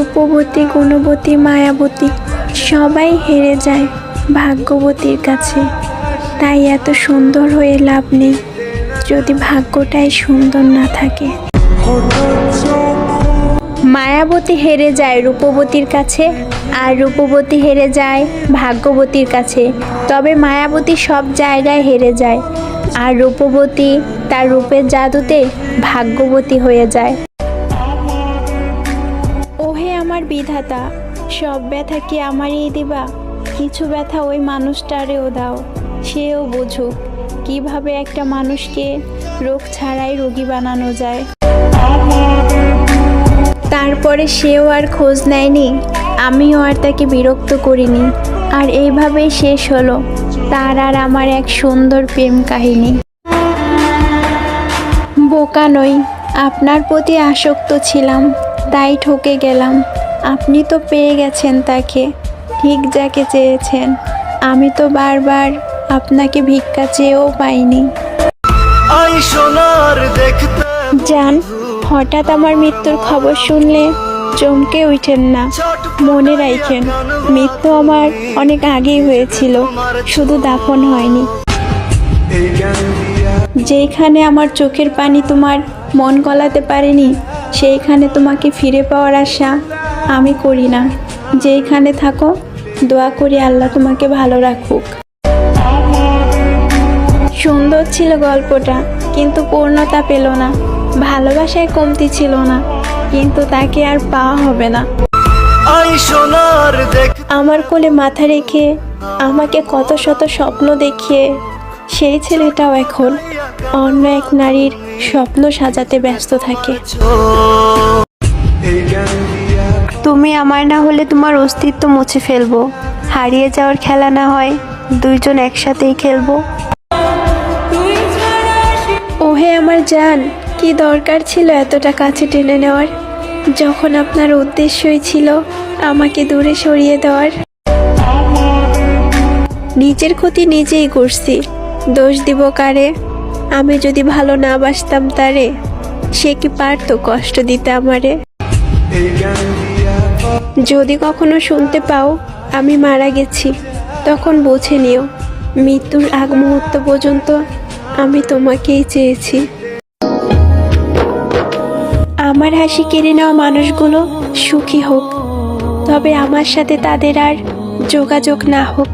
রূপবতী, গুণবতী, মায়াবতী সবাই হেরে যায় ভাগ্যবতীর কাছে। তাই এত সুন্দর হয়ে লাভ নেই যদি ভাগ্যটাই সুন্দর না থাকে। মায়াবতী হেরে যায় রূপবতীর কাছে আর রূপবতী হেরে যায় ভাগ্যবতীর কাছে। তবে মায়াবতী সব জায়গায় হেরে যায় আর রূপবতী তার রূপের জাদুতে ভাগ্যবতী হয়ে যায়। বিধাতা, সব ব্যথা কি আমারই দিবা? কিছু ব্যথা ওই মানুষটারেও দাও, সেও বুঝুক কীভাবে একটা মানুষকে রোগ ছাড়াই রোগী বানানো যায়। তারপরে সেও আর খোঁজ নেয়নি, আমিও আর তাকে বিরক্ত করিনি, আর এইভাবেই শেষ হলো, তার আর আমার এক সুন্দর প্রেম কাহিনী। বোকা নই, আপনার প্রতি আসক্ত ছিলাম, তাই ঠকে গেলাম। আপনি তো পেয়ে গেছেন তাকে। ঠিক যাকে চেয়েছেন। আমি তো বারবার আপনাকে ভিক্ষা চেয়েও পাইনি। জান হঠাৎ আমার মৃত্যুর খবর শুনলে চমকে উঠেন না। মনে রাখেন মৃত্যু আমার অনেক আগেই হয়েছিল শুধু দাফন হয়নি। যেইখানে আমার চোখের পানি তোমার মন গলাতে পারেনি সেইখানে তোমাকে ফিরে পাওয়ার আশা আমি করি না। যেইখানে থাকো দোয়া করি আল্লাহ তোমাকে ভালো রাখুক। সুন্দর ছিল গল্পটা কিন্তু পূর্ণতা পেল না। ভালোবাসায় কমতি ছিল না কিন্তু তাকে আর পাওয়া হবে না। আমার কোলে মাথা রেখে আমাকে কত শত স্বপ্ন দেখিয়ে সেই ছেলেটাও এখন অন্য এক নারীর স্বপ্ন সাজাতে ব্যস্ত থাকে। তুমি আমার না হলে তোমার অস্তিত্ব মুছে ফেলব। হারিয়ে যাওয়ার খেলা না হয়, দুইজন একসাথেই খেলব। ওহে আমার জান, কি দরকার ছিল এতটা কাছে টেনে নেওয়ার? যখন আপনার উদ্দেশ্যই ছিল আমাকে দূরে সরিয়ে দেওয়ার। নিজের ক্ষতি নিজেই করছি। দোষ দিব কারে? আমি যদি ভালো না বাসতাম তারে, সে কি পারতো কষ্ট দিতে আমারে? যদি কখনো শুনতে পাও আমি মারা গেছি, তখন বুঝে নিও, মৃত্যুর আগ মুহূর্ত পর্যন্ত আমি তোমাকেই চেয়েছি। আমার হাসি কেড়ে নেওয়া মানুষগুলো সুখী হোক, তবে আমার সাথে তাদের আর যোগাযোগ না হোক।